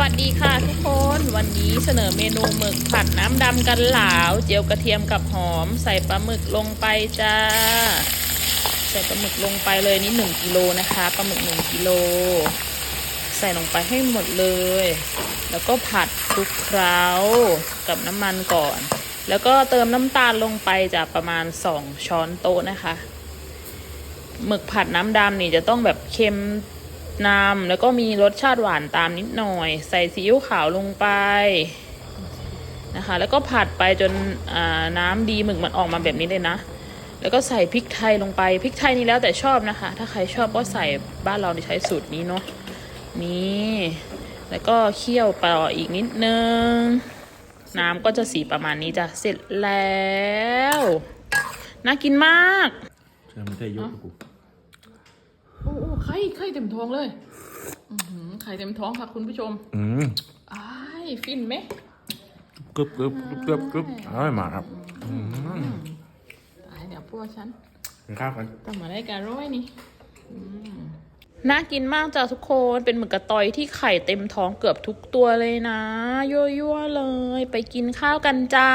วัสดีค่ะทุกคนวันนี้เสนอเมนูหมึกผัดน้ำดำกันหลาว เจียวกระเทียมกับหอม ใส่ปลาหมึกลงไปจ้า ใส่ปลาหมึกลงไปเลยนี่หนึ่งกิโลนะคะปลาหมึกหนึ่งกิโลใส่ลงไปให้หมดเลย แล้วก็ผัดคลุกเคล้ากับน้ำมันก่อน แล้วก็เติมน้ำตาลลงไปจะประมาณสองช้อนโต๊ะนะคะหมึกผัดน้ำดำนี่จะต้องแบบเค็ม นำแล้วก็มีรสชาติหวานตามนิดหน่อย ใส่ซีอิ๊วขาวลงไปนะคะ แล้วก็ผัดไปจนน้ำดีหมึกมันออกมาแบบนี้เลยนะ แล้วก็ใส่พริกไทยลงไปพริกไทยนี่แล้วแต่ชอบนะคะ ถ้าใครชอบก็ใส่บ้านเราใช้สูตรนี้เนาะนี่แล้วก็เคี่ยวต่ออีกนิดนึง น้ำก็จะสีประมาณนี้จ้ะเสร็จแล้ว น่ากินมากฉันไม่ได้ยกกู ไข่ไข่เต็มท้องเลยอือหือไข่เต็มท้องค่ะคุณผู้ชม อืมอ้ายฟินไหมกรึบกรึบกรึบกรึบกรึบอร่อยมากครับอืมตายเดี๋ยวพวกฉันกินข้าวกันทำมาได้การร้อยนี่อืมน่ากินมากจ้ะทุกคนเป็นหมึกกระตอยที่ไข่เต็มท้องเกือบทุกตัวเลยนะยั่วๆเลย ไปกินข้าวกันจ้า